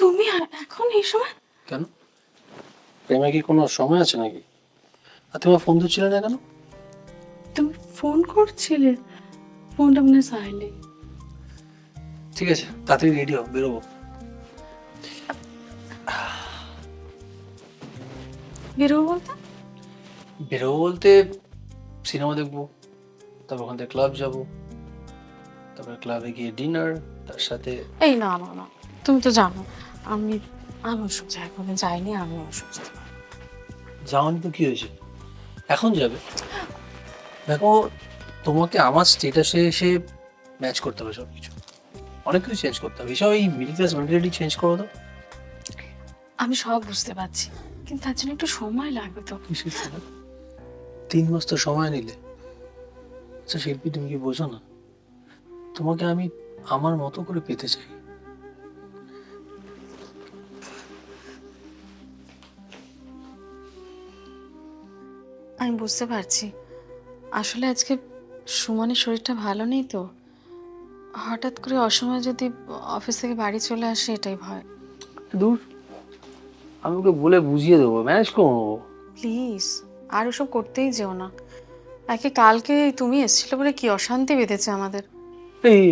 তুমি এখন এই সময়? কেন? প্রেমে কি কোনো সময় আছে নাকি? আর তোমার ফোন ধরছিলে না কেন? তুমি ফোন করছিলে। ফোনটা মনে সাইলেন্ট ঠিক আছে তাড়াতাড়ি রেডি হও বেরোবো। বেরোবো বলতে? বেরোবো বলতে সিনেমা দেখব। তারপর ওখান থেকে ক্লাব যাব। তারপর ক্লাবে গিয়ে ডিনার তার সাথে এই না না না তুমি তো জানো আমি আমি ওসব জায়গায় কোনো যাইনি আমি ওসব জায়গায় যাওয়ানি তো কি হয়েছে? এখন যাবে? দেখো তোমাকে আমার স্টেটাসে এসে ম্যাচ করতে হবে সব কিছু অনেক কিছু চেঞ্জ করতে হবে। এসব এই মিডিল ক্লাস মেন্টালিটি চেঞ্জ করো তো। আমি সব বুঝতে পারছি কিন্তু তার জন্য একটু সময় লাগবে তো। তিন মাস তো সময় নিলে। আচ্ছা শিল্পী তুমি কি বোঝো না? তোমাকে আমি আমার মতো করে পেতে চাই। আমি বুঝতে পারছি। আসলে আজকে সুমনের শরীরটা ভালো নেই তো? হঠাৎ করে অসময়ে যদি অফিস থেকে বাড়ি চলে আসে এটাই ভয়। দূর আমি ওকে বলে বুঝিয়ে দেবো ম্যানেজ করে নেব। প্লিজ আর ওসব করতেই যেও না। একে কালকে তুমি এসেছিলে বলে কি অশান্তি বেঁধেছে আমাদের? এই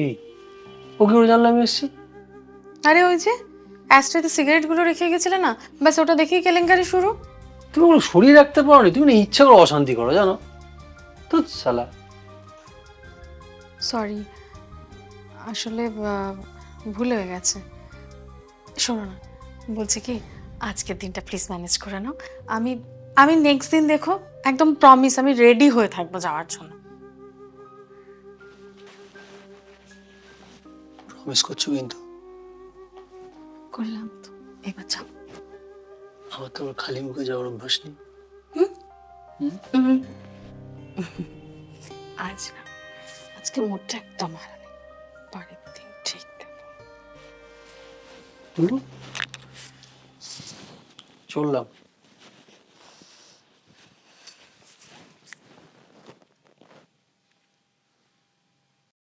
ও কি করে জানলো আমি এসেছি। আরে ওই যে অ্যাস্ট্রাতে সিগারেটগুলো রেখে গেছিলে না? ব্যাস ওটা দেখেই কেলেঙ্কারি শুরু। তুমি ওগুলো সরিয়ে রাখতে পারো নি তুমি না ইচ্ছা করে অশান্তি করো জানো? তো সালা সরি আসলে ভুল হয়ে গেছে। শোনো না বলছি কি আজকের দিনটা প্লিজ ম্যানেজ করে নাও। আমি আমি নেক্সট দিন দেখো একদম প্রমিস আমি রেডি হয়ে থাকব যাওয়ার জন্য। প্রমিস করছ কিন্তু। করলাম তো। এবার যাও। আমার তো খালি মুখে যাওয়ার অভ্যাস নেই। আজ না আজকে মুডটা একদম নেই পরের দিন ঠিক। চললাম।